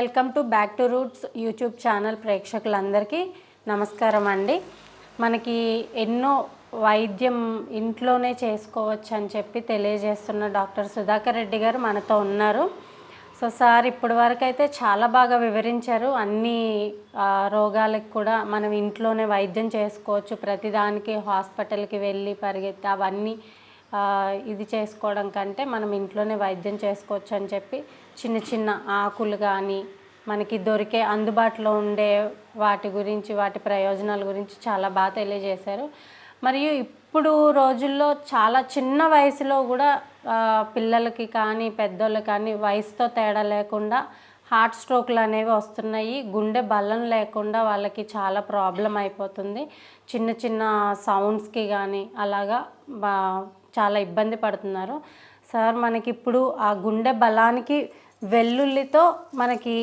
Welcome to back to roots YouTube channel ప్రేక్షకులందరికీ నమస్కారం అండి. మనకి ఎన్నో వైద్యం ఇంట్లోనే చేసుకోవచ్చు అని చెప్పి తెలియజేస్తున్న డాక్టర్ సుధాకర్ రెడ్డి గారు మనతో ఉన్నారు. సో సార్ ఇప్పటి వరకు అయితే చాలా బాగా వివరించారు. అన్ని రోగాలకు కూడా మనం ఇంట్లోనే వైద్యం చేసుకోవచ్చు. ప్రతిదానికి హాస్పిటల్కి వెళ్ళి పరిగెత్తి అవన్నీ ఇది చేసుకోవడం కంటే మనం ఇంట్లోనే వైద్యం చేసుకోవచ్చు అని చెప్పి చిన్న చిన్న ఆకులు కానీ మనకి దొరికే అందుబాటులో ఉండే వాటి గురించి వాటి ప్రయోజనాల గురించి చాలా బాగా తెలియజేశారు. మరియు ఇప్పుడు రోజుల్లో చాలా చిన్న వయసులో కూడా పిల్లలకి కానీ పెద్దోళ్ళకి కానీ వయసుతో తేడా లేకుండా హార్ట్ స్ట్రోక్లు అనేవి వస్తున్నాయి. గుండె బలం లేకుండా వాళ్ళకి చాలా ప్రాబ్లం అయిపోతుంది. చిన్న చిన్న సౌండ్స్కి కానీ అలాగా చాలా ఇబ్బంది పడుతున్నారు. సార్ మనకి ఇప్పుడు ఆ గుండె బలానికి వెల్లుల్లితో మనకి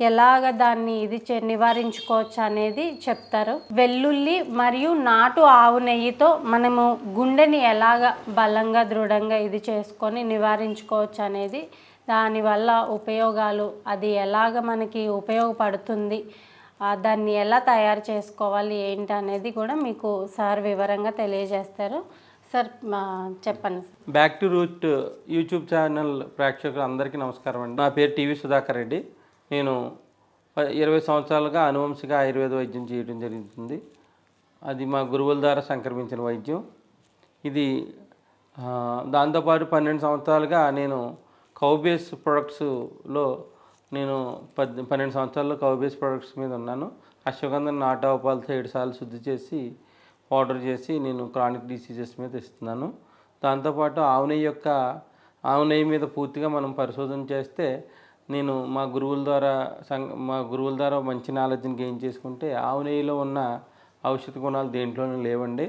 ఎలాగ దాన్ని ఇది చే నివారించుకోవచ్చు అనేది చెప్తారు. వెల్లుల్లి మరియు నాటు ఆవు నెయ్యితో మనము గుండెని ఎలాగ బలంగా దృఢంగా ఇది చేసుకొని నివారించుకోవచ్చు అనేది దానివల్ల ఉపయోగాలు అది ఎలాగ మనకి ఉపయోగపడుతుంది దాన్ని ఎలా తయారు చేసుకోవాలి ఏంటి అనేది కూడా మీకు సార్ వివరంగా తెలియజేస్తారు. సార్ చెప్పండి back to root YouTube channel ప్రేక్షకులు అందరికీ నమస్కారం అండి. నా పేరు టీవీ సుధాకర్ రెడ్డి. నేను ఇరవై సంవత్సరాలుగా అనువంశిక ఆయుర్వేద వైద్యం చేయడం జరుగుతుంది. అది మా గురువుల ద్వారా సంక్రమించిన వైద్యం. ఇది దాంతోపాటు పన్నెండు సంవత్సరాలుగా నేను కౌబేస్ ప్రొడక్ట్స్లో నేను పద్ పన్నెండు సంవత్సరాల్లో కౌబేస్ ప్రొడక్ట్స్ మీద ఉన్నాను. అశ్వగంధం నాటాపాలతో ఏడు సార్లు శుద్ధి చేసి పౌడర్ చేసి నేను క్రానిక్ డిసీజెస్ మీద ఇస్తున్నాను. దాంతోపాటు ఆవు నెయ్యి యొక్క ఆవు నెయ్యి మీద పూర్తిగా మనం పరిశోధన చేస్తే నేను మా గురువుల ద్వారా సంఘ మా గురువుల ద్వారా మంచి నాలెడ్జ్ని గెయిన్ చేసుకుంటే ఆవు నెయ్యిలో ఉన్న ఔషధ గుణాలు దేంట్లోనూ లేవండి.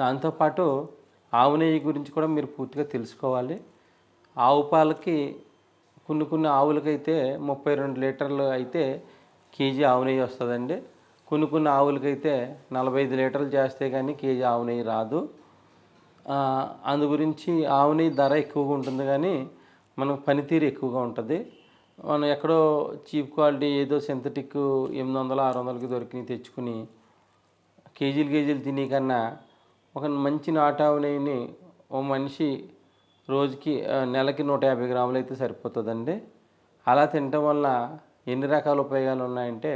దాంతోపాటు ఆవు నెయ్యి గురించి కూడా మీరు పూర్తిగా తెలుసుకోవాలి. ఆవు పాలకి కొన్ని కొన్ని ఆవులకైతే ముప్పై రెండు లీటర్లు అయితే కేజీ ఆవు నెయ్యి వస్తుందండి. కొన్ని కొన్ని ఆవులకైతే నలభై ఐదు లీటర్లు చేస్తే కానీ కేజీ ఆవు నెయ్యి రాదు. అందు గురించి ఆవు నెయ్యి ధర ఎక్కువగా ఉంటుంది కానీ మనకు పనితీరు ఎక్కువగా ఉంటుంది. మనం ఎక్కడో చీప్ క్వాలిటీ ఏదో సింథటిక్ ఎనిమిది వందలు ఆరు వందలకి దొరికినవి తెచ్చుకుని కేజీలు కేజీలు తినే కన్నా ఒక మంచి నాటావు నెయ్యిని ఓ మనిషి రోజుకి నెలకి నూట యాభై గ్రాములు అయితే సరిపోతుందండి. అలా తినటం వల్ల ఎన్ని రకాల ఉపయోగాలు ఉన్నాయంటే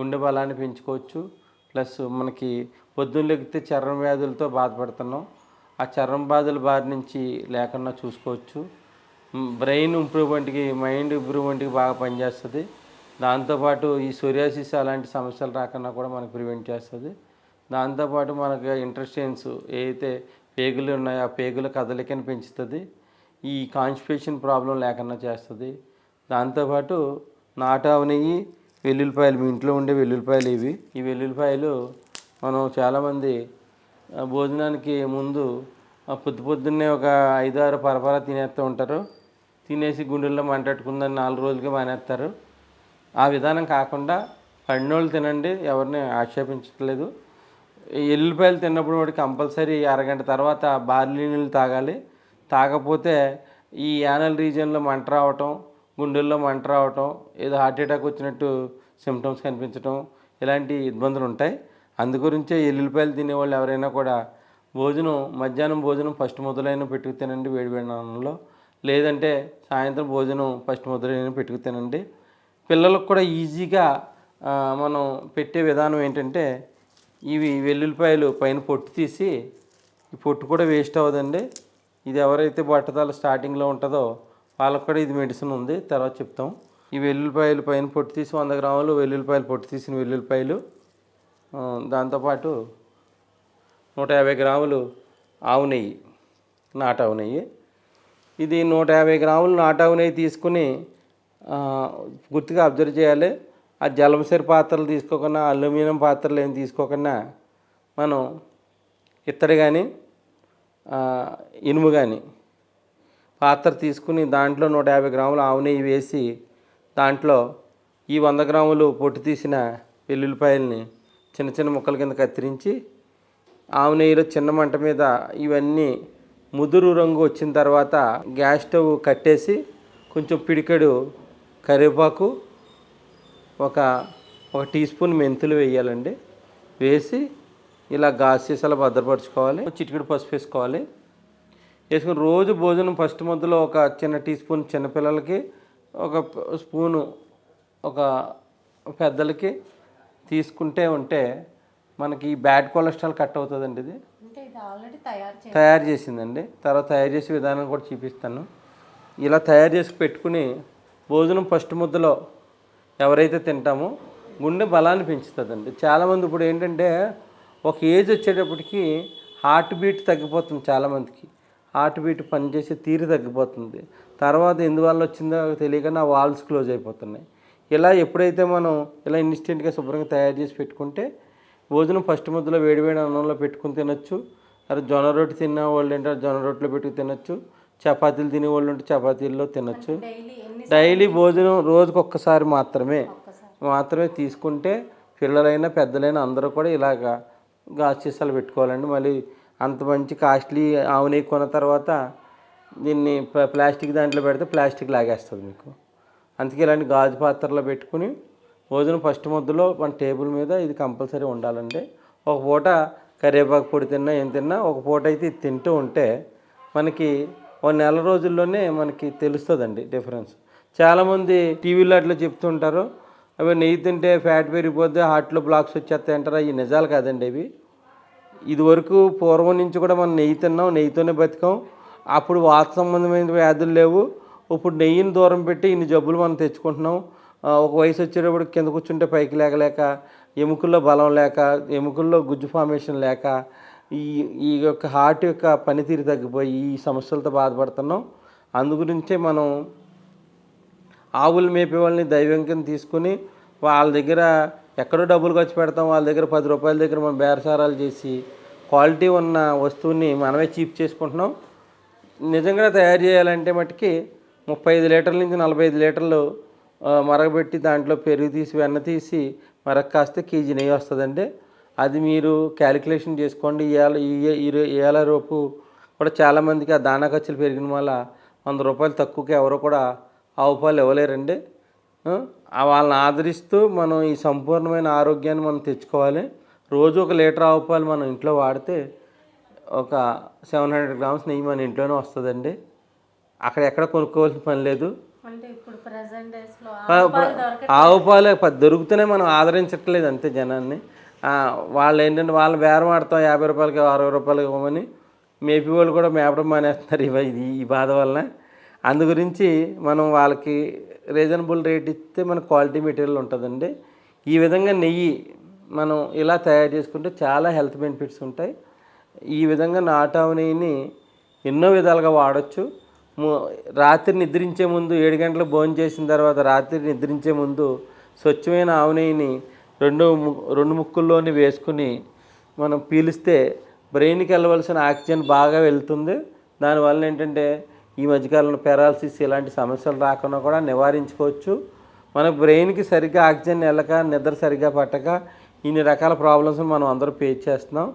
గుండె బలాన్ని పెంచుకోవచ్చు. ప్లస్ మనకి పొద్దున్న లెగితే చర్మ వ్యాధులతో బాధపడుతున్నాం. ఆ చర్మ బాధల బారి నుంచి లేకుండా చూసుకోవచ్చు. బ్రెయిన్ ఇంప్రూవ్మెంట్కి మైండ్ ఇంప్రూవ్మెంట్కి బాగా పనిచేస్తుంది. దాంతోపాటు ఈ సోరియాసిస్ అలాంటి సమస్యలు రాకుండా కూడా మనకు ప్రివెంట్ చేస్తుంది. దాంతోపాటు మనకు ఇంట్రెస్టెన్స్ ఏదైతే పేగులు ఉన్నాయో ఆ పేగుల కదలికని పెంచుతుంది. ఈ కాన్స్టిపేషన్ ప్రాబ్లం లేకుండా చేస్తుంది. దాంతోపాటు నాటు నెయ్యి వెల్లుల్లిపాయలు మీ ఇంట్లో ఉండే వెల్లుల్లిపాయలు ఇవి. ఈ వెల్లుల్లిపాయలు మనం చాలామంది భోజనానికి ముందు పొద్దు పొద్దున్నే ఒక ఐదారు పరపర తినేస్తూ ఉంటారు. తినేసి గుండెల్లో మంటట్టుకుందని నాలుగు రోజులకి మానేస్తారు. ఆ విధానం కాకుండా పండినోళ్ళు తినండి ఎవరిని ఆక్షేపించట్లేదు. ఈ ఎల్లుల్లిపాయలు తిన్నప్పుడు వాడికి కంపల్సరీ అరగంట తర్వాత బార్లీ నీళ్ళు తాగాలి. తాగకపోతే ఈ యానల్ రీజియన్లో మంట రావటం గుండెల్లో మంట రావటం ఏదో హార్ట్ అటాక్ వచ్చినట్టు సిమ్టమ్స్ కనిపించడం ఇలాంటి ఇబ్బందులు ఉంటాయి. అందుగురించే ఎల్లుల్లిపాయలు తినేవాళ్ళు ఎవరైనా కూడా భోజనం మధ్యాహ్నం భోజనం ఫస్ట్ మొదలైన పెట్టుకు తినండి వేడి అన్నంలో. లేదంటే సాయంత్రం భోజనం ఫస్ట్ మొదలైన పెట్టుకు తినండి. పిల్లలకు కూడా ఈజీగా మనం పెట్టే విధానం ఏంటంటే ఇవి వెల్లుల్లిపాయలు పైన పొట్టు తీసి ఈ పొట్టు కూడా వేస్ట్ అవ్వదండి. ఇది ఎవరైతే బట్టతల స్టార్టింగ్లో ఉంటుందో వాళ్ళకి కూడా ఇది మెడిసిన్ ఉంది. తర్వాత చెప్తాం. ఈ వెల్లుల్లిపాయలు పైన పొట్టు తీసి వంద గ్రాములు వెల్లుల్లిపాయలు పొట్టు తీసిన వెల్లుల్లిపాయలు దాంతోపాటు నూట యాభై గ్రాములు ఆవు నెయ్యి నాటావు నెయ్యి. ఇది నూట యాభై గ్రాములు నాటావు నెయ్యి తీసుకుని గుర్తుగా అబ్జర్వ్ చేయాలి. ఆ జలంసరి పాత్రలు తీసుకోకుండా అల్యూమినియం పాత్రలు ఏం తీసుకోకుండా మనం ఇత్తడి కానీ ఇనుము కానీ పాత్ర తీసుకుని దాంట్లో నూట యాభై గ్రాములు ఆవు నెయ్యి వేసి దాంట్లో ఈ వంద గ్రాములు పొట్టు తీసిన వెల్లుల్లిపాయల్ని చిన్న చిన్న ముక్కల కింద కత్తిరించి ఆవు నెయ్యిలో చిన్న మంట మీద ఇవన్నీ ముదురు రంగు వచ్చిన తర్వాత గ్యాస్ స్టవ్ కట్టేసి కొంచెం పిడికెడు కరివేపాకు ఒక ఒక టీ స్పూన్ మెంతులు వేయాలండి. వేసి ఇలా గాజు సీసాలో భద్రపరచుకోవాలి. చిటికెడు పసుపు వేసుకోవాలి. వేసుకుని రోజు భోజనం ఫస్ట్ ముద్దలో ఒక చిన్న టీ స్పూన్ చిన్నపిల్లలకి ఒక స్పూను ఒక పెద్దలకి తీసుకుంటే ఉంటే మనకి ఈ బ్యాడ్ కొలెస్ట్రాల్ కట్ అవుతుందండి ఇది. తయారు చేసిందండి. తర్వాత తయారు చేసే విధానం కూడా చూపిస్తాను. ఇలా తయారు చేసి పెట్టుకుని భోజనం ఫస్ట్ ముద్దలో ఎవరైతే తింటామో గుండె బలాన్ని పెంచుతుందండి. చాలామంది ఇప్పుడు ఏంటంటే ఒక ఏజ్ వచ్చేటప్పటికి హార్ట్ బీట్ తగ్గిపోతుంది చాలామందికి. హార్ట్ బీట్ పనిచేసే తీరు తగ్గిపోతుంది. తర్వాత ఎందువల్ల వచ్చిందో తెలియక నా వాల్స్ క్లోజ్ అయిపోతున్నాయి. ఇలా ఎప్పుడైతే మనం ఇలా ఇన్స్టెంట్గా శుభ్రంగా తయారు చేసి పెట్టుకుంటే భోజనం ఫస్ట్ ముద్దలో వేడివేడి అన్నంలో పెట్టుకుని తినొచ్చు. అది జొన్న రొట్టె తిన్న వాళ్ళు ఏంటంటే జొన్న రొట్టెలో పెట్టుకు తినొచ్చు. చపాతీలు తినే వాళ్ళు ఉంటే చపాతీల్లో తినొచ్చు. డైలీ భోజనం రోజుకి ఒక్కసారి మాత్రమే. మాత్రమే తీసుకుంటే పిల్లలైనా పెద్దలైనా అందరూ కూడా ఇలాగా గాజు సీసాలు పెట్టుకోవాలండి. మళ్ళీ అంత మంచి కాస్ట్లీ ఆవు నెయ్యి కొన్న తర్వాత దీన్ని ప్లాస్టిక్ దాంట్లో పెడితే ప్లాస్టిక్ లాగేస్తుంది మీకు. అందుకే ఇలాంటి గాజు పాత్రలో పెట్టుకుని భోజనం ఫస్ట్ ముద్దలో మన టేబుల్ మీద ఇది కంపల్సరీ ఉండాలండి. ఒక పూట కరివేపాకు పొడి తిన్నా ఏం తిన్నా ఒక పూట అయితే ఇది తింటూ ఉంటే మనకి ఒక నెల రోజుల్లోనే మనకి తెలుస్తుందండి డిఫరెన్స్. చాలామంది టీవీలో అట్లా చెప్తుంటారు అవి నెయ్యి తింటే ఫ్యాట్ పెరిగిపోతే హార్ట్లో బ్లాక్స్ వచ్చేస్తాయి అంటారా ఈ నిజాలు కాదండి ఇవి ఇదివరకు పూర్వం నుంచి కూడా మనం నెయ్యి తిన్నాం నెయ్యితోనే బతికాం. అప్పుడు వాత సంబంధమైన వ్యాధులు లేవు. ఇప్పుడు నెయ్యిని దూరం పెట్టి ఇన్ని జబ్బులు మనం తెచ్చుకుంటున్నాం. ఒక వయసు వచ్చేటప్పుడు కింద కూర్చుంటే పైకి లేకలేక ఎముకల్లో బలం లేక ఎముకల్లో గుజ్జు ఫార్మేషన్ లేక ఈ ఈ యొక్క హార్ట్ యొక్క పనితీరు తగ్గిపోయి ఈ సమస్యలతో బాధపడుతున్నాం. అందు గురించే మనం ఆవులు మేపే వాళ్ళని దైవంకం తీసుకొని తీసుకుని వాళ్ళ దగ్గర ఎక్కడో డబ్బులు ఖర్చు పెడతాం వాళ్ళ దగ్గర పది రూపాయల దగ్గర మనం బేరసారాలు చేసి క్వాలిటీ ఉన్న వస్తువుని మనమే చీప్ చేసుకుంటున్నాం. నిజంగా తయారు చేయాలంటే మట్టుకి ముప్పై ఐదు లీటర్ల నుంచి నలభై ఐదు లీటర్లు మరగబెట్టి దాంట్లో పెరుగు తీసి వెన్న తీసి మరగ కాస్తే కేజీ నెయ్యి వస్తుందండి. అది మీరు క్యాలిక్యులేషన్ చేసుకోండి. ఇవాళ ఇవాళ రూపు కూడా చాలామందికి ఆ దానా ఖర్చులు పెరిగిన వల్ల వంద రూపాయలు తక్కువకి ఎవరు కూడా ఆవు పాలు ఇవ్వలేరండి. వాళ్ళని ఆదరిస్తూ మనం ఈ సంపూర్ణమైన ఆరోగ్యాన్ని మనం తెచ్చుకోవాలి. రోజు ఒక లీటర్ ఆవు పాలు మనం ఇంట్లో వాడితే ఒక సెవెన్ హండ్రెడ్ గ్రామ్స్ నెయ్యి మన ఇంట్లోనే వస్తుందండి. అక్కడ ఎక్కడ కొనుక్కోవాల్సిన పని లేదు. ఆవు పాలు దొరుకుతూనే మనం ఆదరించట్లేదు అంతే జనాన్ని. వాళ్ళు ఏంటంటే వాళ్ళు బేరం ఆడతాం యాభై రూపాయలకి అరవై రూపాయలకి ఇవ్వమని. మేపి వాళ్ళు కూడా మేపడం మానేస్తున్నారు ఇవ ఇది ఈ బాధ వలన. అందు గురించి మనం వాళ్ళకి రీజనబుల్ రేట్ ఇస్తే మన క్వాలిటీ మెటీరియల్ ఉంటుందండి. ఈ విధంగా నెయ్యి మనం ఇలా తయారు చేసుకుంటే చాలా హెల్త్ బెనిఫిట్స్ ఉంటాయి. ఈ విధంగా నాటావు నెయ్యిని ఎన్నో విధాలుగా వాడచ్చు. రాత్రి నిద్రించే ముందు ఏడు గంటలు భోజనం చేసిన తర్వాత రాత్రి నిద్రించే ముందు స్వచ్ఛమైన ఆవు నెయ్యిని రెండు రెండు ముక్కుల్లోని వేసుకుని మనం పీలిస్తే బ్రెయిన్కి వెళ్ళవలసిన ఆక్సిజన్ బాగా వెళ్తుంది. దానివల్ల ఏంటంటే ఈ మధ్యకాలంలో పెరాలసిస్ ఇలాంటి సమస్యలు రాకుండా కూడా నివారించుకోవచ్చు. మన బ్రెయిన్కి సరిగ్గా ఆక్సిజన్ వెళ్ళక నిద్ర సరిగ్గా పట్టక ఇన్ని రకాల ప్రాబ్లమ్స్ మనం అందరూ ఫేస్ చేస్తున్నాం.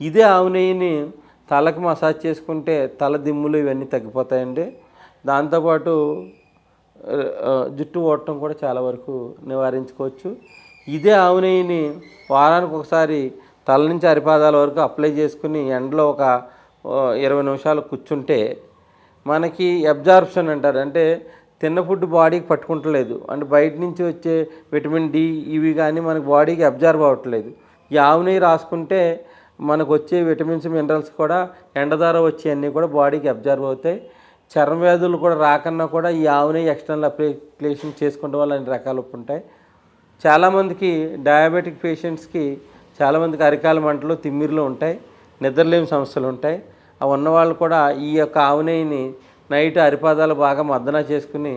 ఇదే ఆవు నెయ్యిని తలకు మసాజ్ చేసుకుంటే తల దిమ్ములు ఇవన్నీ తగ్గిపోతాయండి. దాంతోపాటు జుట్టు ఓడటం కూడా చాలా వరకు నివారించుకోవచ్చు. ఇదే ఆవు నెయ్యిని వారానికి ఒకసారి తల నుంచి అరిపాదాల వరకు అప్లై చేసుకుని ఎండలో ఒక ఇరవై నిమిషాలు కూర్చుంటే మనకి అబ్జార్ప్షన్ అంటారు. అంటే తిన్న ఫుడ్ బాడీకి పట్టుకుంటలేదు. అంటే బయట నుంచి వచ్చే విటమిన్ డి ఇవి కానీ మనకి బాడీకి అబ్జార్బ్ అవ్వట్లేదు. ఈ ఆవు నెయ్యి రాసుకుంటే మనకు వచ్చే విటమిన్స్ మినరల్స్ కూడా ఎండ ద్వారా వచ్చే అన్నీ కూడా బాడీకి అబ్జర్వ్ అవుతాయి. చర్మ వ్యాధులు కూడా రాకన్నా కూడా ఈ ఆవు నెయ్యి ఎక్స్టర్నల్ అప్లికేషన్ చేసుకుంటే వల్ల అన్ని రకాలు ఉంటాయి చాలామందికి డయాబెటిక్ పేషెంట్స్కి చాలామందికి అరికాల మంటలు తిమ్మిర్లు ఉంటాయి. నిద్రలేని సమస్యలు ఉంటాయి. ఉన్నవాళ్ళు కూడా ఈ యొక్క ఆవునేయిని నైట్ అరిపాదాలు బాగా మద్దన చేసుకుని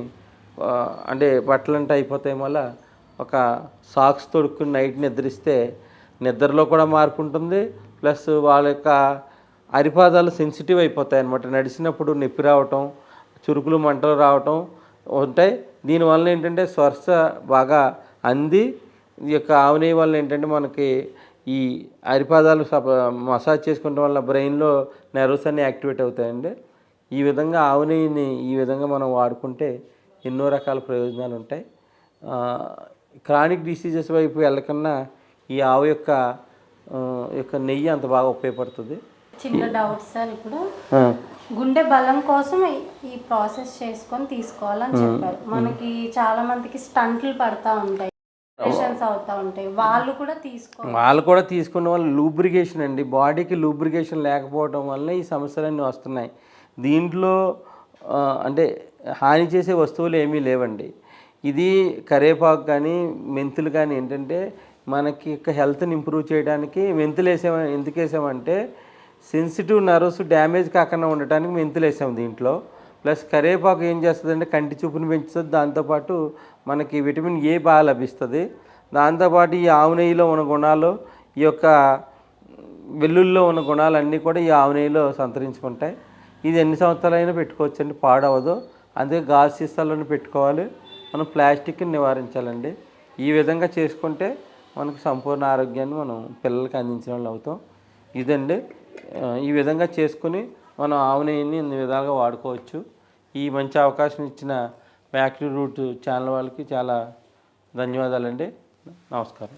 అంటే బట్టలంటే అయిపోతాయి మళ్ళా ఒక సాక్స్ తొడుక్కుని నైట్ నిద్రిస్తే నిద్రలో కూడా మార్పు ఉంటుంది. ప్లస్ వాళ్ళ యొక్క అరిపాదాలు సెన్సిటివ్ అయిపోతాయి అనమాట నడిచినప్పుడు నొప్పి రావటం చురుకులు మంటలు రావటం ఉంటాయి. దీనివల్ల ఏంటంటే స్వర్శ బాగా అంది. ఈ యొక్క ఆవునేయి వల్ల ఏంటంటే మనకి ఈ అరిపాదాలు మసాజ్ చేసుకోవడం వల్ల బ్రెయిన్లో నెర్వస్ అన్నీ యాక్టివేట్ అవుతాయండి. ఈ విధంగా ఆవు నెయ్యిని ఈ విధంగా మనం వాడుకుంటే ఎన్నో రకాల ప్రయోజనాలు ఉంటాయి. క్రానిక్ డిసీజెస్ వైపు వెళ్ళకన్నా ఈ ఆవు యొక్క యొక్క నెయ్యి అంత బాగా ఉపయోగపడుతుంది. చిన్న డౌట్ సార్ ఇప్పుడు. గుండె బలం కోసం ఈ- ప్రాసెస్ చేసుకొని తీసుకోవాలని చెప్పారు. మనకి చాలా మందికి స్టంట్లు పడతా ఉంటాయి. అవుతా ఉంటాయి. వాళ్ళు కూడా తీసుకో వాళ్ళు కూడా తీసుకున్న వాళ్ళు లూబ్రికేషన్ అండి. బాడీకి లూబ్రికేషన్ లేకపోవడం వల్ల ఈ సమస్యలన్నీ వస్తున్నాయి. దీంట్లో అంటే హాని చేసే వస్తువులు ఏమీ లేవండి. ఇది కరేపాకు కానీ మెంతులు కానీ ఏంటంటే మనకి యొక్క హెల్త్ని ఇంప్రూవ్ చేయడానికి మెంతులు వేసామ ఎందుకు వేసామంటే సెన్సిటివ్ నర్వ్స్ డ్యామేజ్ కాకుండా ఉండటానికి మెంతులు వేసాం దీంట్లో. ప్లస్ కరివేపాకు ఏం చేస్తుందంటే కంటి చూపును పెంచుతుంది. దాంతోపాటు మనకి విటమిన్ ఏ బాగా లభిస్తుంది. దాంతోపాటు ఈ ఆవు నెయ్యిలో ఉన్న గుణాలు ఈ యొక్క వెల్లుల్లో ఉన్న గుణాలన్నీ కూడా ఈ ఆవు నెయ్యిలో సంతరించుకుంటాయి. ఇది ఎన్ని సంవత్సరాలైనా పెట్టుకోవచ్చు అండి పాడవదు. అందుకే గాజు సీసాలను పెట్టుకోవాలి. మనం ప్లాస్టిక్ని నివారించాలండి. ఈ విధంగా చేసుకుంటే మనకు సంపూర్ణ ఆరోగ్యాన్ని మనం పిల్లలకి అందించిన వాళ్ళు అవుతాం. ఇదండి. ఈ విధంగా చేసుకుని మనం ఆవు నెయ్యిని ఇన్ని విధాలుగా వాడుకోవచ్చు. ఈ మంచి అవకాశం ఇచ్చిన ఫ్యాక్టరీ రూట్ ఛానల్ వాళ్ళకి చాలా ధన్యవాదాలండి. నమస్కారం.